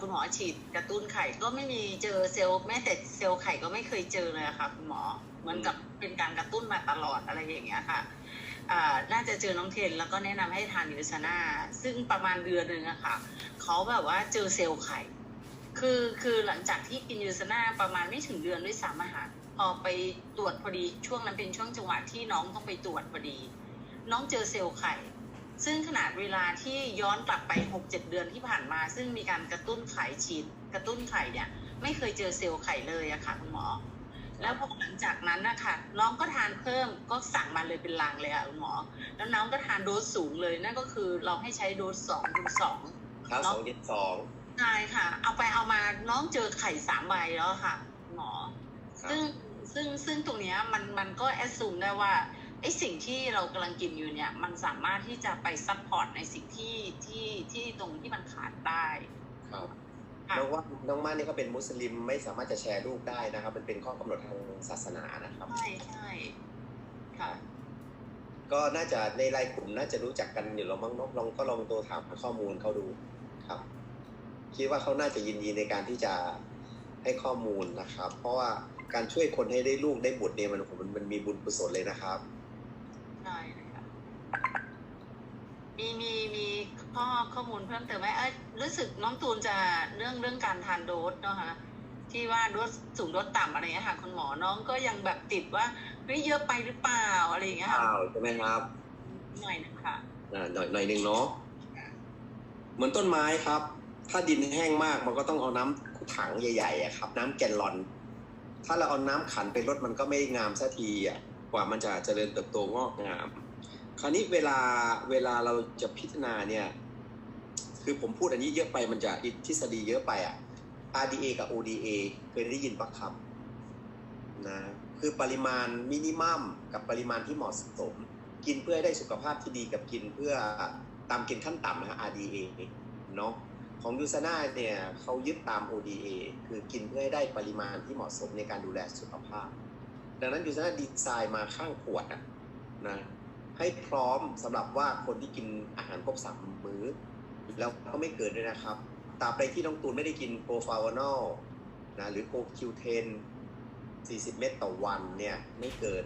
คุณหมอฉีดกระตุ้นไข่ก็ไม่มีเจอเซลล์แม้แต่เซลล์ไข่ก็ไม่เคยเจอเลยค่ะคุณหมอเหมือนกับเป็นการกระตุ้นมาตลอดอะไรอย่างเงี้ยค่ะน่าจะเจอน้องเทนแล้วก็แนะนำให้ทานยูซาน่าซึ่งประมาณเดือนหนึ่งอะค่ะเขาแบบว่าเจอเซลล์ไข่ คือคือหลังจากที่กินยูซาน่าประมาณไม่ถึงเดือนด้วยซ้ำอะค่ะพอไปตรวจพอดีช่วงนั้นเป็นช่วงจังหวะที่น้องต้องไปตรวจพอดี น้องเจอเซลล์ไข่ ซึ่งขนาดเวลาที่ย้อนกลับไปหกเจ็ดเดือนที่ผ่านมา ซึ่งมีการกระตุ้นไข่ฉีด กระตุ้นไข่เนี่ย ไม่เคยเจอเซลล์ไข่เลยอะค่ะคุณหมอ แล้วพอหลังจากนั้นนะคะน้องก็ทานเพิ่มก็สั่งมาเลยเป็นลังเลยอะคุณหมอ แล้วน้องก็ทานโดสสูงเลยนั่นก็คือเราให้ใช้โดสสองคูณสองเช้าสองเย็นสองใช่ค่ะ เอาไปเอามาน้องเจอไข่สามใบแล้วค่ะคุณหมอครับซึ่งซึ่งซึ่งตรงเนี้ยมันมันก็แอดซูมได้ว่า ไอสิ่งที่เรากำลังกินอยู่เนี่ยมันสามารถที่จะไปซัพพอร์ตในสิ่งที่ที่ที่ตรงที่มันขาดได้ครับค่ะน้องว่าน้องม่านนี่ก็เป็นมุสลิมไม่สามารถจะแชร์รูปได้นะครับ มันเป็นข้อกำหนดทางศาสนานะครับใช่ใช่ค่ะก็น่าจะในไลน์กลุ่มน่าจะรู้จักกันอยู่แล้วมั้งเนอะลองก็ลองตัวถามข้อมูลเขาดูครับ คิดว่าเขาน่าจะยินดีในการที่จะให้ข้อมูลนะครับ เพราะว่าการช่วยคนให้ได้ลูกได้บุตรเนี่ยมันผมมันมันมีบุญกุศลเลยนะครับ ใช่เลยค่ะมีมีมีข้อข้อมูลเพิ่มเติมไหมเอ้ยรู้สึกน้องตูนจะเรื่องเรื่องการทานโดสเนาะคะที่ว่าโดสสูงโดสต่ำอะไรอย่างเงี้ยค่ะคุณหมอน้องก็ยังแบบติดว่าเฮ้ยเยอะไปหรือเปล่าอะไรอย่างเงี้ยค่ะอ้าวใช่ไหมครับหน่อยนะคะอ่าหน่อยหน่อยหนึ่งเนาะเหมือนต้นไม้ครับ ถ้าดินแห้งมากมันก็ต้องเอาน้ำถังใหญ่ๆอะครับ น้ำแกนลอน ถ้าเราเอาน้ำขันไปรดมันก็ไม่งามสักทีอะ กว่ามันจะเจริญเติบโตงอกงาม คราวนี้เวลาเวลาเราจะพิจารณาเนี่ย คือผมพูดอันนี้เยอะไปมันจะอีกทฤษฎีเยอะไปอะ RDA กับ ODA เคยได้ยินปะครับนะคือปริมาณมินิมัมกับปริมาณที่เหมาะสม กินเพื่อให้ได้สุขภาพที่ดีกับกินเพื่อตามกินขั้นต่ำนะฮะ RDA เนาะของยูซาน่าเนี่ยเขายึดตาม ODA คือกินเพื่อให้ได้ปริมาณที่เหมาะสมในการดูแลสุขภาพ ดังนั้นยูซาน่าดีไซน์มาข้างขวดอะนะให้พร้อมสำหรับว่าคนที่กินอาหารครบสามมื้อ แล้วก็ไม่เกินด้วยนะครับตราบใดที่น้องตูนไม่ได้กินโปรฟาวานอลนะหรือโปรคิวเทน40 เม็ดต่อวันเนี่ยไม่เกิน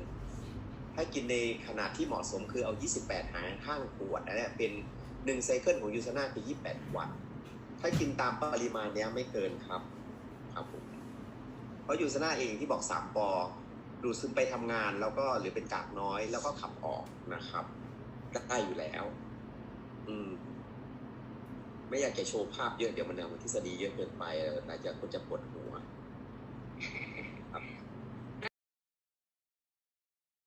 ถ้ากินในขนาดที่เหมาะสมคือเอา 28 หางข้างขวดนะเนี่ยเป็น1ไซเคิลของยูซาน่าคือ 28 วัน ถ้ากินตามปริมาณเนี้ยไม่เกินครับครับผมเพราะยูซาน่าเองที่บอก3ปอ ดูดซึมไปทำงานแล้วก็หรือเป็นกากน้อยแล้วก็ขับออกนะครับได้อยู่แล้ว อืม ไม่อยากจะโชว์ภาพเยอะเดี๋ยวมันเอาทฤษฎีเยอะเกินไปอาจจะคนจะปวดหัว